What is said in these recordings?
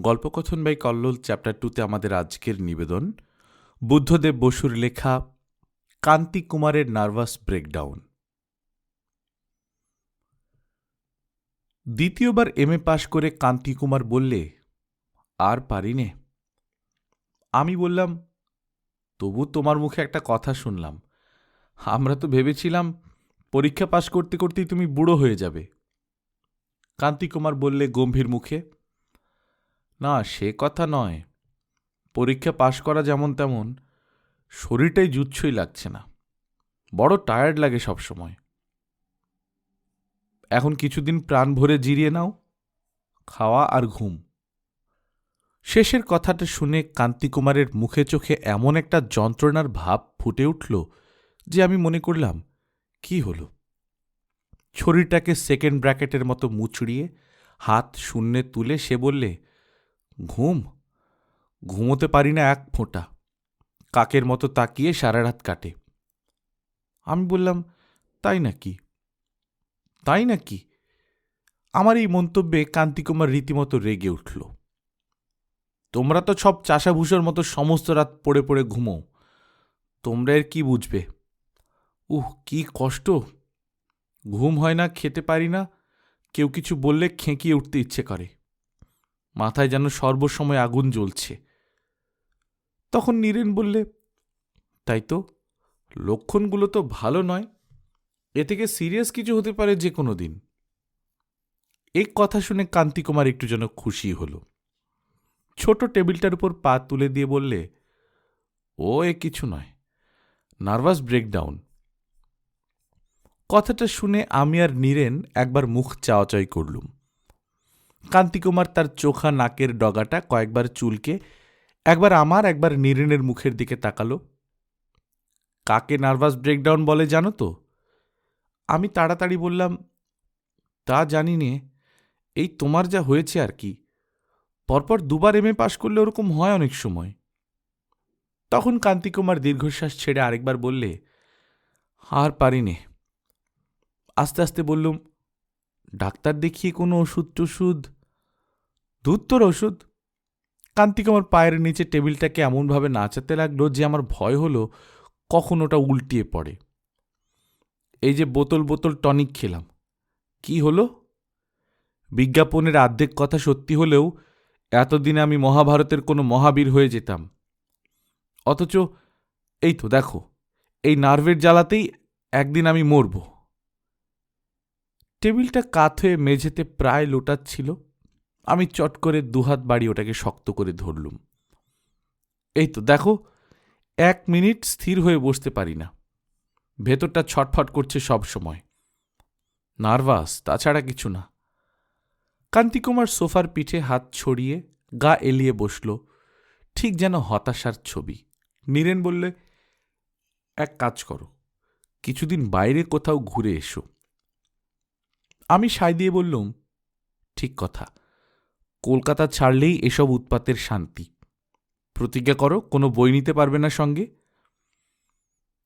গল্পকথন by Kallol, chapter টুতে আমাদের আজকের নিবেদন, বুদ্ধদেব বসুর লেখা, কান্তি কুমারের নার্ভাস ব্রেকডাউন। দ্বিতীয়বার এম এ পাশ করে কান্তি কুমার বললে, আর পারি নে। আমি বললাম, তবু তোমার মুখে একটা কথা শুনলাম। আমরা তো ভেবেছিলাম পরীক্ষা পাশ করতে করতেই তুমি বুড়ো হয়ে যাবে। কান্তি কুমার বললে গম্ভীর মুখে না, সে কথা নয়। পরীক্ষা পাশ করা যেমন তেমন, শরীরটাই জুচ্ছই লাগছে না। বড় টায়ার্ড লাগে সব সময়। এখন কিছুদিন প্রাণ ভরে জিরিয়ে নাও, খাওয়া আর ঘুম। শেষের কথাটা শুনে কান্তিকুমারের মুখে চোখে এমন একটা যন্ত্রণার ভাব ফুটে উঠল যে আমি মনে করলাম, কি হল? ছড়িটাকে সেকেন্ড ব্র্যাকেটের মতো মুচড়িয়ে হাত শূন্যে তুলে সে বললে ঘুম? ঘুমোতে পারি না এক ফোঁটা। কাকের মতো তাকিয়ে সারা রাত কাটে। আমি বললাম, তাই নাকি? তাই নাকি? আমার এই মন্তব্যে কান্তিকুমার রীতিমতো রেগে উঠল। তোমরা তো সব চাষাভূষোর মতো সমস্ত রাত পড়ে পড়ে ঘুমো। তোমরা এর কি বুঝবে? উহ, কি কষ্ট! ঘুম হয় না, খেতে পারি না। কেউ কিছু বললে খেঁকিয়ে উঠতে ইচ্ছে করে। মাথায় যেন সর্বসময় আগুন জ্বলছে। তখন নীরেন বললে, তাই তো, লক্ষণগুলো তো ভালো নয়। এ থেকে সিরিয়াস কিছু হতে পারে যে কোনো দিন। এই কথা শুনে কান্তিকুমার একটু যেন খুশি হল। ছোট টেবিলটার উপর পা তুলে দিয়ে বললে, ও, এ কিছু নয়। Nervous breakdown. কথাটা শুনে আমি আর নীরেন একবার মুখ চাওয়াচাই করলুম। কান্তিকুমার তার চোখা নাকের ডগাটা কয়েকবার চুলকে, একবার আমার, একবার নীরেনের মুখের দিকে তাকালো। কাকে নার্ভাস ব্রেকডাউন বলে জানো তো? আমি তাড়াতাড়ি বললাম, তা জানি নে, এই তোমার যা হয়েছে আর কি। পরপর দুবার এম এ পাশ করলে ওরকম হয় অনেক সময়। তখন কান্তিকুমার দীর্ঘশ্বাস ছেড়ে আরেকবার বললে, আর পারি নে আস্তে আস্তে বললুম ডাক্তার দেখিয়ে কোনো ওষুধ টষুধ? দুধ তোর ওষুধ। কান্তিকুমার পায়ের নিচে টেবিলটাকে এমনভাবে নাচাতে লাগল যে আমার ভয় হলো কখন ওটা উল্টিয়ে পড়ে। এই যে বোতল বোতল টনিক খেলাম। কি হলো? বিজ্ঞাপনের আর্ধেক কথা সত্যি হলেও এতদিনে আমি মহাভারতের কোনো মহাবীর হয়ে যেতাম। অথচ এই তো দেখো, এই নার্ভের জ্বালাতেই একদিন আমি মরব। টেবিলটা কাত হয়ে মেঝেতে প্রায় লোটাচ্ছিল। আমি চট করে দুহাত বাড়ি ওটাকে শক্ত করে ধরলুম। এই তো, দেখো, এক মিনিট স্থির হয়ে বসতে পারি না। ভেতরটা ছটফট করছে সব সময়। নার্ভাস, তাছাড়া কিছু না। কান্তিকুমার সোফার পিঠে হাত ছড়িয়ে গা এলিয়ে বসল, ঠিক যেন হতাশার ছবি। নীরেন বললে, এক কাজ করো, কিছুদিন বাইরে কোথাও ঘুরে এসো। আমি সায় দিয়ে বললুম, ঠিক কথা। কলকাতা ছাড়লেই এসব উৎপাতের শান্তি। প্রতিজ্ঞা করো, কোনো বই নিতে পারবে না সঙ্গে।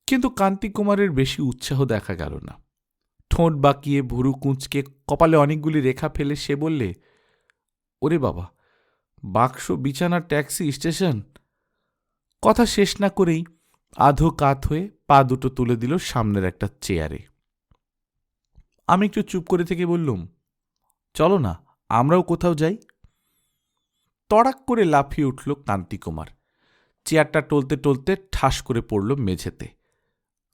কিন্তু কান্তিকুমারের বেশি উৎসাহ দেখা গেল না। ঠোঁট বাঁকিয়ে ভুরু কুঁচকে কপালে অনেকগুলি রেখা ফেলে সে বললে, ওরে বাবা, বাক্স, বিছানা, ট্যাক্সি, স্টেশন? কথা শেষ না করেই আধো কাত হয়ে পা দুটো তুলে দিল সামনের একটা চেয়ারে। আমি একটু চুপ করে থেকে বললুম, চলো না, আমরাও কোথাও যাই। তড়াক করে লাফিয়ে উঠল কান্তিকুমার চেয়ারটা টলতে টলতে ঠাস করে পড়ল মেঝেতে।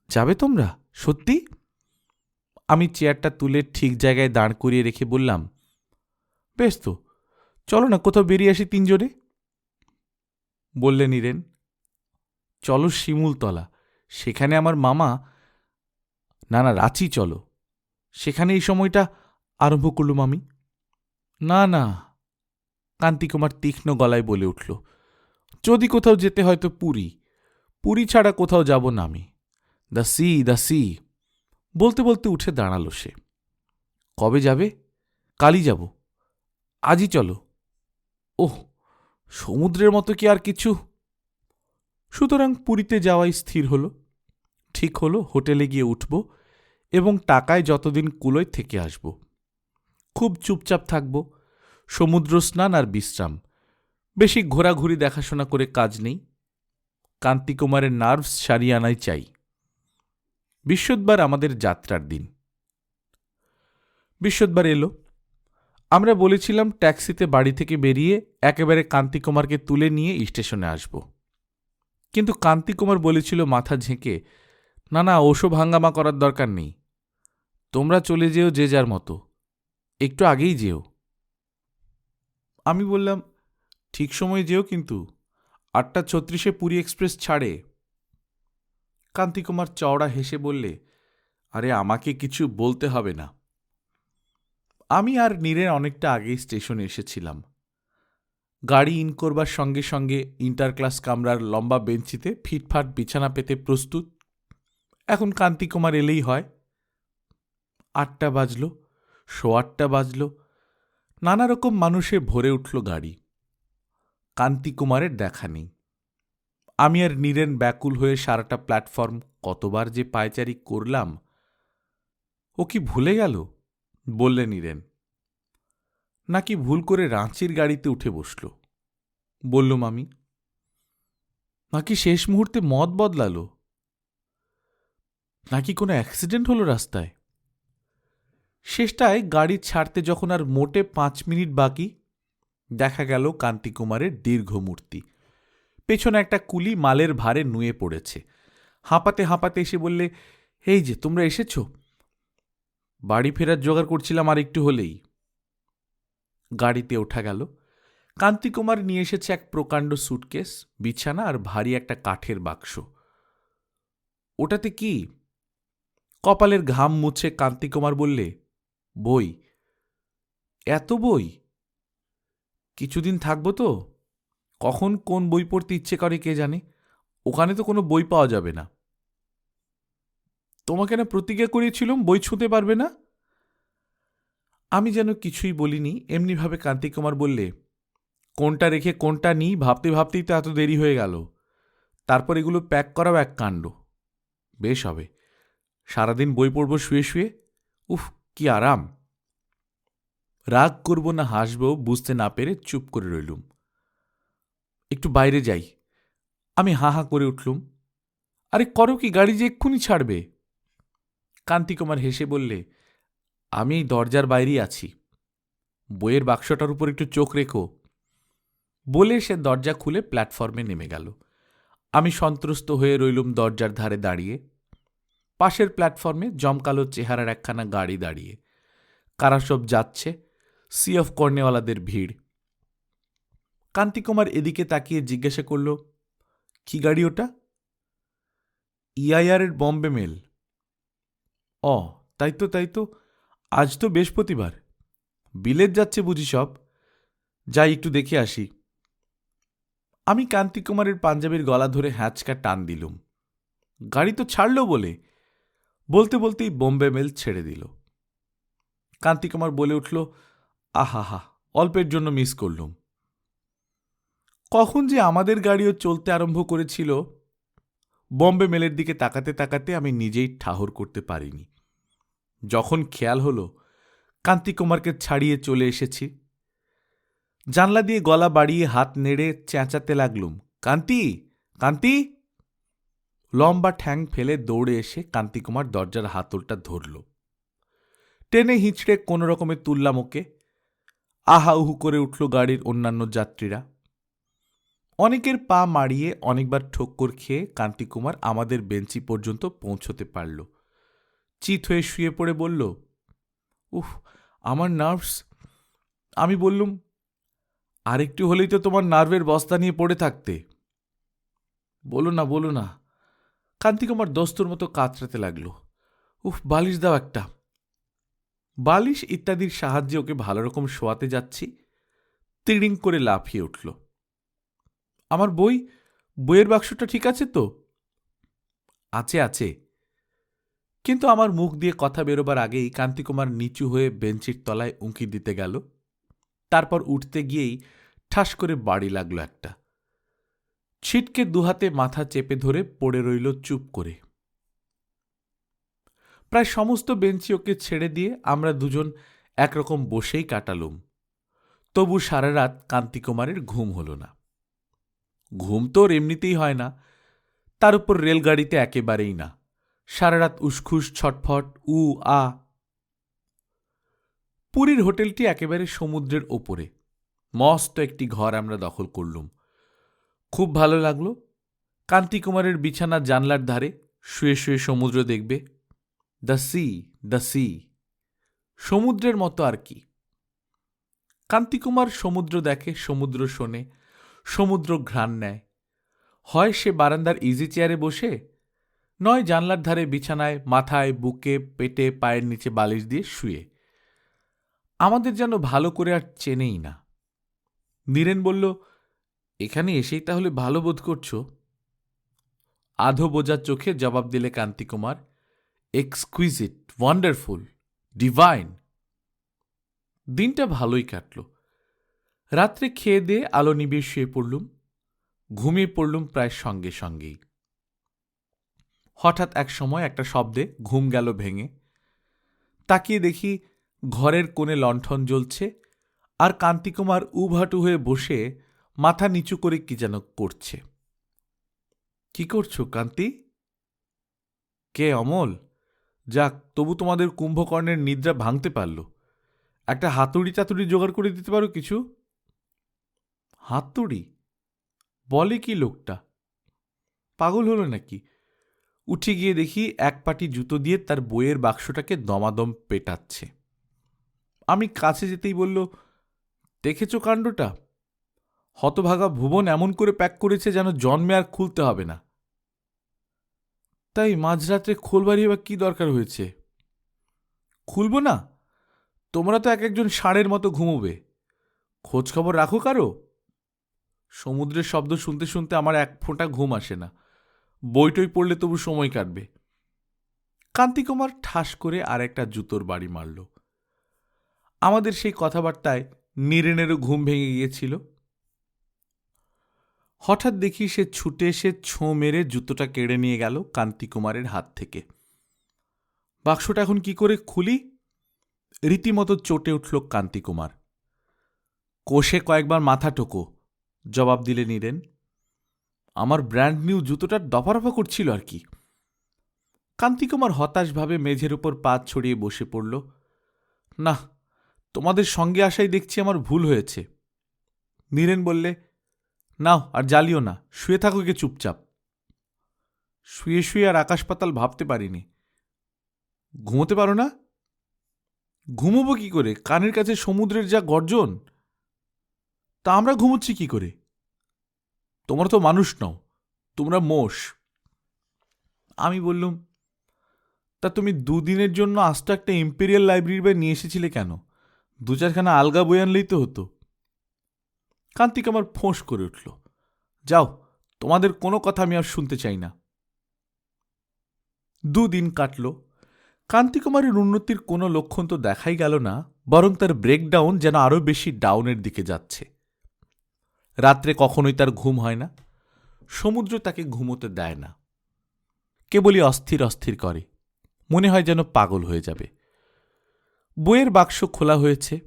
যাবে তোমরা? সত্যি? আমি চেয়ারটা তুলে ঠিক জায়গায় দাঁড় করিয়ে রেখে বললাম, বেশ তো, চলো না, কোথাও বেরিয়ে আসি তিনজনে? বললে নীরেন চলো শিমুলতলা, সেখানে আমার মামা, না না, রাঁচি চলো। সেখানে এই সময়টা আরম্ভ করলুম আমি। না না, কান্তিকুমার তীক্ষ্ণ গলায় বলে উঠল, যদি কোথাও যেতে হয় তো পুরী পুরী ছাড়া কোথাও যাব না আমি। দ্য সি দ্য সি, বলতে বলতে উঠে দাঁড়াল সে। কবে যাবে? কালই যাব। আজই চলো। ওহ, সমুদ্রের মতো কি আর কিছু? সুতরাং পুরীতে যাওয়াই স্থির হলো। ঠিক হলো, হোটেলে গিয়ে উঠব। এবং টাকায় যতদিন কুলোয় থেকে আসব। খুব চুপচাপ থাকব, সমুদ্র স্নান আর বিশ্রাম। বেশি ঘোরাঘুরি দেখাশোনা করে কাজ নেই। কান্তিকুমারের নার্ভস সারিয়ে আনাই চাই। বিশ্বদবার আমাদের যাত্রার দিন। বিশ্বদবার এলো। আমরা বলেছিলাম ট্যাক্সিতে বাড়ি থেকে বেরিয়ে একেবারে কান্তিকুমারকে তুলে নিয়ে স্টেশনে আসব। কিন্তু কান্তিকুমার বলেছিল মাথা ঝেঁকে, না না, ওসব হাঙ্গামা করার দরকার নেই। তোমরা চলে যেও যে যার মতো। একটু আগেই যেও। আমি বললাম, ঠিক সময় যেও কিন্তু। আটটা ছত্রিশে পুরী এক্সপ্রেস ছাড়ে। কান্তিকুমার চওড়া হেসে বললে, আরে, আমাকে কিছু বলতে হবে না। আমি আর নীরের অনেকটা আগেই স্টেশনে এসেছিলাম। গাড়ি ইন করবার সঙ্গে সঙ্গে ইন্টার ক্লাস কামরার লম্বা বেঞ্চিতে ফিটফাট বিছানা পেতে প্রস্তুত। এখন কান্তিকুমার এলেই হয়। আটটা বাজল, শো আটটা বাজল, নানা রকম মানুষে ভরে উঠল গাড়ি। কান্তিকুমারের দেখা নেই। আমি আর নীরেন ব্যাকুল হয়ে সারাটা প্ল্যাটফর্ম কতবার যে পায়চারি করলাম, ও কি ভুলে গেল? বললে নীরেন। নাকি ভুল করে রাঁচির গাড়িতে উঠে বসল। বললুম আমি, নাকি শেষ মুহূর্তে মত বদলালো? নাকি কোনো অ্যাক্সিডেন্ট হলো রাস্তায়? শেষটায় গাড়ি ছাড়তে যখন আর মোটে পাঁচ মিনিট বাকি, দেখা গেল কান্তিকুমারের দীর্ঘ মূর্তি। পেছনে একটা কুলি মালের ভারে নুয়ে পড়েছে। হাঁপাতে হাঁপাতে এসে বললে, এই যে, তোমরা এসেছ? বাড়ি ফেরার জোগাড় করছিলাম আর একটু হলেই। গাড়িতে ওঠা গেল। কান্তিকুমার নিয়ে এসেছে এক প্রকাণ্ড সুটকেস, বিছানা আর ভারী একটা কাঠের বাক্স। ওটাতে কি? কপালের ঘাম মুছে কান্তিকুমার বললে বই। এত বই? কিছুদিন থাকব তো। কখন কোন বই পড়তে ইচ্ছে করে কে জানে? ওখানে তো কোনো বই পাওয়া যাবে না। তোমাকে না প্রতিজ্ঞা করিয়েছিলাম বই ছুঁতে পারবে না? আমি যেন কিছুই বলিনি, এমনিভাবে কান্তিকুমার বললে, কোনটা রেখে কোনটা নিই ভাবতে ভাবতেই তো এত দেরি হয়ে গেল। তারপর এগুলো প্যাক করাও এক কাণ্ড। বেশ হবে। সারাদিন বই পড়ব শুয়ে শুয়ে? উফ কি আরাম? রাগ করব না, হাসব, বুঝতে না পেরে চুপ করে রইলুম। একটু বাইরে যাই। আমি হাঁ হাঁ করে উঠলুম। আরে করো কি, গাড়ি যে এক্ষুনি ছাড়বে? কান্তিকুমার হেসে বললে, আমি দরজার বাইরেই আছি। বইয়ের বাক্সটার উপর একটু চোখ রেখো। বলে সে দরজা খুলে প্ল্যাটফর্মে নেমে গেল। আমি সন্ত্রস্ত হয়ে রইলুম দরজার ধারে দাঁড়িয়ে। পাশের প্ল্যাটফর্মে জমকালো চেহারার একখানা গাড়ি দাঁড়িয়ে। কারা সব যাচ্ছে? সি অফ কর্নেওয়ালাদের ভিড়। কান্তিকুমার এদিকে তাকিয়ে জিজ্ঞাসা করল, কি গাড়ি ওটা? ইআইআরের বম্বে মেল। অ, তাই তো তাই তো, আজ তো বৃহস্পতিবার। বিলেত যাচ্ছে বুঝি সব? যাই একটু দেখে আসি। আমি কান্তিকুমারের পাঞ্জাবির গলা ধরে হ্যাঁচকা টান দিলুম। গাড়ি তো ছাড়ল বলে বলতে বলতেই বোম্বে মেল ছেড়ে দিল। কান্তিকুমার বলে উঠল, আহাহা, অল্পের জন্য মিস করলুম। কখন যে আমাদের গাড়িও চলতে আরম্ভ করেছিল, বম্বে মেলের দিকে তাকাতে তাকাতে আমি নিজেই ঠাহর করতে পারিনি। যখন খেয়াল হলো কান্তিকুমারকে ছাড়িয়ে চলে এসেছি। জানলা দিয়ে গলা বাড়িয়ে হাত নেড়ে চেঁচাতে লাগলুম, কান্তি কান্তি? লম্বা ঠ্যাং ফেলে দৌড়ে এসে কান্তিকুমার দরজার হাতলটা ধরল। টেনে হিঁচড়ে কোনো রকমে তুললাম ওকে। আহা উহু করে উঠল গাড়ির অন্যান্য যাত্রীরা। অনেকের পা মারিয়ে অনেকবার ঠক্কর খেয়ে কান্তিকুমার আমাদের বেঞ্চি পর্যন্ত পৌঁছতে পারল। চিত হয়ে শুয়ে পড়ে বলল, উফ, আমার নার্ভস। আমি বললুম, আরেকটু হলেই তো তোমার নার্ভের বস্তা নিয়ে পড়ে থাকতে। বলো না বলো না। কান্তিকুমার দস্তুর মতো কাতরাতে লাগল। উফ, বালিশ দাও একটা। বালিশ ইত্যাদির সাহায্যে ওকে ভালো রকম শোয়াতে যাচ্ছি। তিড়িং করে লাফিয়ে উঠল। আমার বই, বইয়ের বাক্সটা ঠিক আছে তো? আছে আছে। কিন্তু আমার মুখ দিয়ে কথা বেরোবার আগেই কান্তিকুমার নিচু হয়ে বেঞ্চির তলায় উঁকি দিতে গেল। তারপর উঠতে গিয়েই ঠাস করে বাড়ি লাগল একটা। ছিটকে দুহাতে মাথা চেপে ধরে পড়ে রইল চুপ করে। প্রায় সমস্ত বেঞ্চি ওকে ছেড়ে দিয়ে আমরা দুজন একরকম বসেই কাটালুম। তবু সারা রাত কান্তিকুমারের ঘুম হল না। ঘুম তো ওর এমনিতেই হয় না। তার উপর রেলগাড়িতে একেবারেই না। সারা রাত উসখুস, ছটফট, উ, আ। পুরীর হোটেলটি একেবারে সমুদ্রের ওপরে। মস্ত একটি ঘর আমরা দখল করলুম। খুব ভালো লাগল। কান্তিকুমারের বিছানা জানলার ধারে শুয়ে শুয়ে সমুদ্র দেখবে। The sea the sea. সমুদ্রের মতো আর কি। কান্তিকুমার সমুদ্র দেখে, সমুদ্র শোনে, সমুদ্র ঘ্রাণ নেয়। হয় সে বারান্দার ইজি চেয়ারে বসে, নয় জানলার ধারে বিছানায় মাথায় বুকে, পেটে, পায়ের নিচে বালিশ দিয়ে শুয়ে। আমাদের যেন ভালো করে আর চেনেই না। নীরেন বলল এখানে এসেই তাহলে ভালো বোধ করছ? আধো বোঝার চোখে জবাব দিলে কান্তিকুমার এক্সকুইজিট ওয়ান্ডারফুল ডিভাইন দিনটা ভালোই কাটল। রাত্রে খেয়ে দিয়ে আলো নিবিয়ে শুয়ে পড়লুম, ঘুমিয়ে পড়লুম প্রায় সঙ্গে সঙ্গেই। হঠাৎ এক সময় একটা শব্দে ঘুম গেল ভেঙে। তাকিয়ে দেখি ঘরের কোণে লণ্ঠন জ্বলছে আর কান্তিকুমার উভাটু হয়ে বসে মাথা নিচু করে কি যেন করছে। কি করছ কান্তি কে, অমল? যাক, তবু তোমাদের কুম্ভকর্ণের নিদ্রা ভাঙতে পারল। একটা হাতুড়ি চাতুড়ি জোগাড় করে দিতে পারো কিছু? হাতুড়ি? বলে কি লোকটা? পাগল হলো নাকি? উঠে গিয়ে দেখি এক পাটি জুতো দিয়ে তার বইয়ের বাক্সটাকে দমাদম পেটাচ্ছে। আমি কাছে যেতেই বলল, দেখেছ কাণ্ডটা? হতভাগা ভুবন এমন করে প্যাক করেছে যেন জন্মে আর খুলতে হবে না। তাই মাঝরাত্রে খোলবাড়ি বা কি দরকার হয়েছে? খুলব না? তোমরা তো এক একজন ষাঁড়ের মতো ঘুমোবে। খোঁজ খবর রাখো কারও? সমুদ্রের শব্দ শুনতে শুনতে আমার এক ফোঁটা ঘুম আসে না। বইটই পড়লে তবু সময় কাটবে। কান্তিকুমার ঠাস করে আর একটা জুতোর বাড়ি মারল। আমাদের সেই কথাবার্তায় নীরেনেরও ঘুম ভেঙে গিয়েছিল। হঠাৎ দেখি সে ছুটে এসে ছোঁ মেরে জুতোটা কেড়ে নিয়ে গেল কান্তিকুমারের হাত থেকে। বাক্সটা এখন কি করে খুলি? রীতিমতো চটে উঠল কান্তিকুমার। কোষে কয়েকবার মাথা টোকো জবাব দিলে নিরেন। আমার ব্র্যান্ড নিউ জুতোটার দফারফা করছিল আর কি। কান্তিকুমার হতাশভাবে মেঝের উপর পা ছড়িয়ে বসে পড়ল। না তোমাদের সঙ্গে আসাই দেখছি আমার ভুল হয়েছে। নীরেন বললে নাও, আর জ্বালিও না। শুয়ে থাকো কে চুপচাপ। শুয়ে শুয়ে আর আকাশ পাতাল ভাবতে পারিনি। ঘুমোতে পারো না? ঘুমোবো কি করে? কানের কাছে সমুদ্রের যা গর্জন। তা আমরা ঘুমোচ্ছি কি করে? তোমরা তো মানুষ নও, তোমরা মোষ। আমি বললুম, তা তুমি দুদিনের জন্য আস্ত একটা ইম্পেরিয়াল লাইব্রেরি বাই নিয়ে এসেছিলে কেন? দু চারখানা আলগা বই আনলেই তো হতো। কান্তিক আমার ফোঁস করে উঠল। যাও, তোমাদের কোনো কথা আমি আর শুনতে চাই না। দুদিন কাটল। কান্তিকুমারের উন্নতির কোনো লক্ষণ তো দেখাই গেল না, বরং তার ব্রেকডাউন যেন আরও বেশি ডাউনের দিকে যাচ্ছে। রাত্রে কখনোই তার ঘুম হয় না। সমুদ্র তাকে ঘুমোতে দেয় না। কেবলই অস্থির অস্থির করে। মনে হয় যেন পাগল হয়ে যাবে। বইয়ের বাক্স খোলা হয়েছে।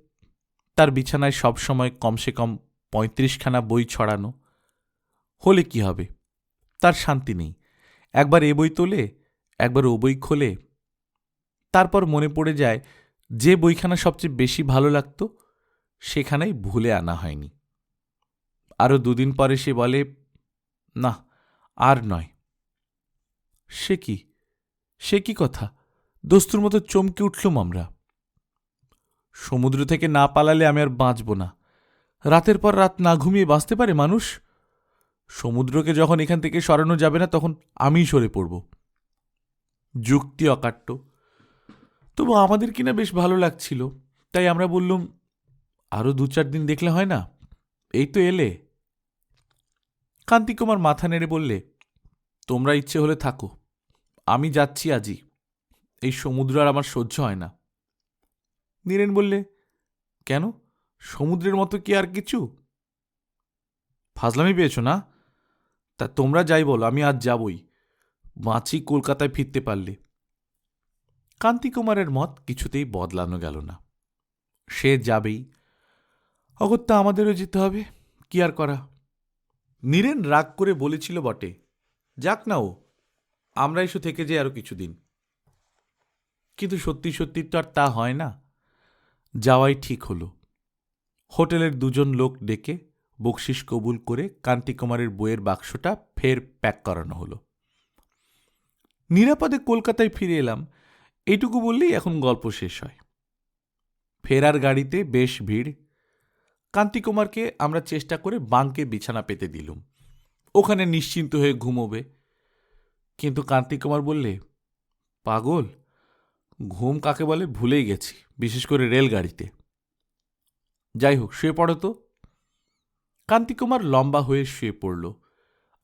তার বিছানায় সবসময় কমসে কম পঁয়ত্রিশখানা বই ছড়ানো। হলে কি হবে? তার শান্তি নেই। একবার এ বই তোলে, একবার ও বই খোলে। তারপর মনে পড়ে যায়, যে বইখানা সবচেয়ে বেশি ভালো লাগত, সেখানেই ভুলে আনা হয়নি। আরও দুদিন পরে সে বলে, না, আর নয়। সে কি? সে কি কথা? দস্তুর মতো চমকে উঠলুম আমরা। সমুদ্র থেকে না পালালে আমি আর বাঁচব না। রাতের পর রাত না ঘুমিয়ে বাঁচতে পারে মানুষ? সমুদ্রকে যখন এখান থেকে সরানো যাবে না, তখন আমিই সরে পড়ব। যুক্তি অকাট্য। তবু আমাদের কিনা বেশ ভালো লাগছিল। তাই আমরা বললুম আরও দু চার দিন দেখলে হয় না? এই তো এলে। কান্তিকুমার মাথা নেড়ে বললে, তোমরা ইচ্ছে হলে থাকো। আমি যাচ্ছি আজই। এই সমুদ্র আর আমার সহ্য হয় না। নীরেন বললে, কেন? সমুদ্রের মতো কি আর কিছু? ফাজলামি পেয়েছ না? তা তোমরা যাই বলো, আমি আজ যাবই। বাঁচি কলকাতায় ফিরতে পারলে। কান্তিকুমারের মত কিছুতেই বদলানো গেল না। সে যাবেই। অগত্যা আমাদেরও যেতে হবে, কি আর করা? নীরেন রাগ করে বলেছিল বটে, যাক না ও, আমরা এসো থেকে যাই আরও কিছুদিন। কিন্তু সত্যি সত্যি তো আর তা হয় না। যাওয়াই ঠিক হলো। হোটেলের দুজন লোক ডেকে বকশিস কবুল করে কান্তিকুমারের বইয়ের বাক্সটা ফের প্যাক করানো হলো। নিরাপদে কলকাতায় ফিরে এলাম, এইটুকু বললেই এখন গল্প শেষ হয়। ফেরার গাড়িতে বেশ ভিড়। কান্তিকুমারকে আমরা চেষ্টা করে বাঙ্কে বিছানা পেতে দিলুম। ওখানে নিশ্চিন্ত হয়ে ঘুমোবে। কিন্তু কান্তিকুমার বললে, পাগল, ঘুম কাকে বলে? ভুলেই গেছি, বিশেষ করে রেলগাড়িতে। যাই হোক শুয়ে পড়ো তো। কান্তিকুমার লম্বা হয়ে শুয়ে পড়ল।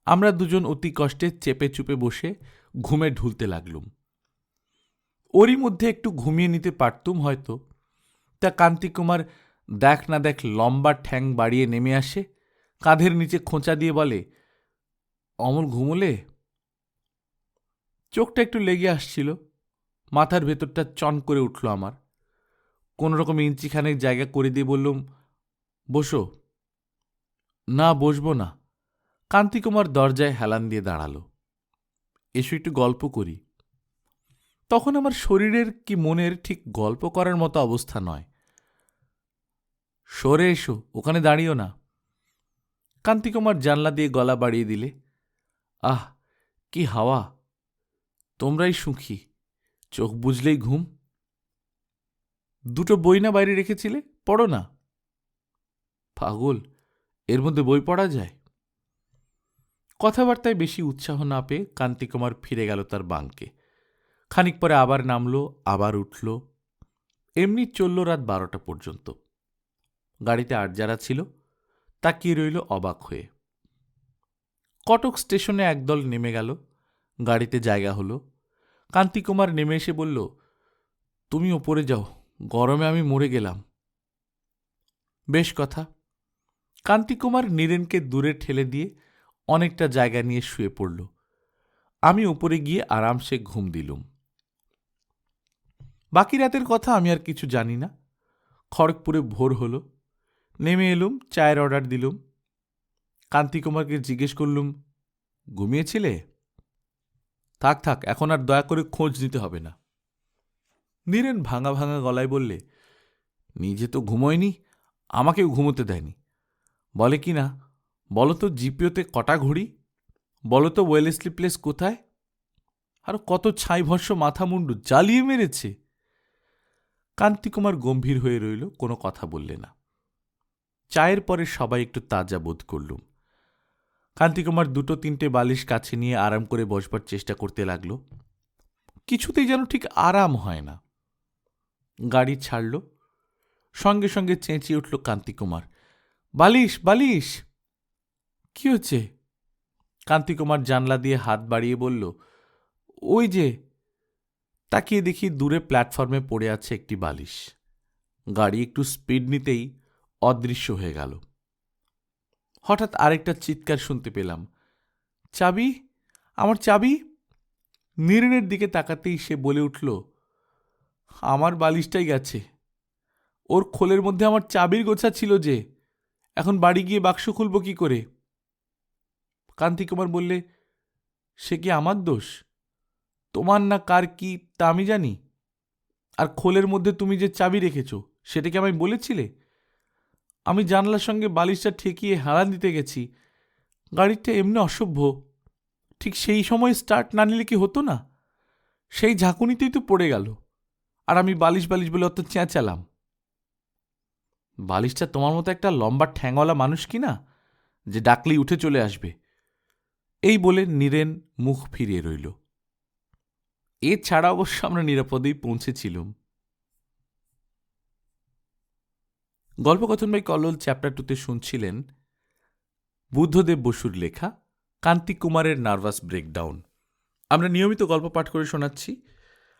আমরা দুজন অতি কষ্টে চেপে চুপে বসে ঘুমে ঢুলতে লাগলুম। ওরই মধ্যে একটু ঘুমিয়ে নিতে পারতুম হয়তো। তা কান্তিকুমার দেখ না দেখ লম্বা ঠ্যাং বাড়িয়ে নেমে আসে, কাঁধের নিচে খোঁচা দিয়ে বলে, অমল ঘুমোলে? চোখটা একটু লেগে আসছিল। মাথার ভেতরটা চন করে উঠল আমার। কোনো রকম ইঞ্চিখানেক জায়গা করে দিয়ে বললুম, বসো। না, বসবো না। কান্তিকুমার দরজায় হেলান দিয়ে দাঁড়াল। এসো একটু গল্প করি। তখন আমার শরীরের কি মনের ঠিক গল্প করার মতো অবস্থা নয়। সরে এসো, ওখানে দাঁড়িও না। কান্তিকুমার জানলা দিয়ে গলা বাড়িয়ে দিলে, আহ, কি হাওয়া। তোমরাই সুখী। চোখ বুঝলেই ঘুম। দুটো বই না বাইরে রেখেছিলে? পড়ো না। পাগল, এর মধ্যে বই পড়া যায়? কথাবার্তায় বেশি উৎসাহ না পেয়ে কান্তিকুমার ফিরে গেল তার বাংকে খানিক পরে আবার নামল, আবার উঠল। এমনি চলল রাত বারোটা পর্যন্ত। গাড়িতে আর যারা ছিল, তাকিয়ে রইল অবাক হয়ে। কটক স্টেশনে একদল নেমে গেল। গাড়িতে জায়গা হলো। কান্তিকুমার নেমে এসে বলল, তুমি ওপরে যাও। গরমে আমি মরে গেলাম। বেশ কথা। কান্তিকুমার নীরেনকে দূরে ঠেলে দিয়ে অনেকটা জায়গা নিয়ে শুয়ে পড়ল। আমি উপরে গিয়ে আরামসে ঘুম দিলুম। বাকি রাতের কথা আমি আর কিছু জানি না। খড়গপুরে ভোর হলো। নেমে এলুম, চায়ের অর্ডার দিলুম। কান্তিকুমারকে জিজ্ঞেস করলুম, ঘুমিয়েছিলে? থাক থাক, এখন আর দয়া করে খোঁজ নিতে হবে না। নীরেন ভাঙা ভাঙা গলায় বললে, নিজে তো ঘুমোয়নি, আমাকেও ঘুমোতে দেয়নি। বলে কি না, বলো তো জিপিওতে কটা ঘড়ি? বলো তো ওয়েলেসলি প্লেস কোথায়? আর কত ছাই ভস্য মাথা মুন্ডু জ্বালিয়ে মেরেছে? কান্তিকুমার গম্ভীর হয়ে রইল, কোনো কথা বললে না। চায়ের পরে সবাই একটু তাজা বোধ করলুম কান্তিকুমার দুটো তিনটে বালিশ কাছে নিয়ে আরাম করে বসবার চেষ্টা করতে লাগল। কিছুতেই যেন ঠিক আরাম হয় না। গাড়ি ছাড়ল। সঙ্গে সঙ্গে চেঁচিয়ে উঠল কান্তিকুমার। বালিশ বালিশ। কি হচ্ছে? কান্তিকুমার জানলা দিয়ে হাত বাড়িয়ে বলল, ওই যে। তাকিয়ে দেখি দূরে প্ল্যাটফর্মে পড়ে আছে একটি বালিশ। গাড়ি একটু স্পিড নিতেই অদৃশ্য হয়ে গেল। হঠাৎ আরেকটা চিৎকার শুনতে পেলাম। চাবি? আমার চাবি? নীরেনের দিকে তাকাতেই সে বলে উঠল আমার বালিশটাই গেছে। ওর খোলের মধ্যে আমার চাবির গোছা ছিল যে, এখন বাড়ি গিয়ে বাক্স খুলব কি করে? কান্তিকুমার বললে, সে কি আমার দোষ? তোমার না কার কি তা আমি জানি। আর খোলের মধ্যে তুমি যে চাবি রেখেছ, সেটা কি আমায় বলেছিলে? আমি জানলার সঙ্গে বালিশটা ঠেকিয়ে হারান দিতে গেছি। গাড়িটা এমনি অসভ্য। ঠিক সেই সময় স্টার্ট না নিলে কি হতো না? সেই ঝাঁকুনিতেই তো পড়ে গেল। আর আমি বালিশ বালিশ বলে অত চেঁচালাম। বালিশটা তোমার মতো একটা লম্বা ঠ্যাংওয়ালা মানুষ কি না, যে ডাকলেই উঠে চলে আসবে। এই বলে নীরেন মুখ ফিরিয়ে রইল। এছাড়া অবশ্য আমরা নিরাপদেই পৌঁছেছিলুম। গল্পকথন বাই কল্লোল চ্যাপ্টার টুতে শুনছিলেন বুদ্ধদেব বসুর লেখা কান্তি কুমারের নার্ভাস ব্রেকডাউন। আমরা নিয়মিত গল্প পাঠ করে শোনাচ্ছি।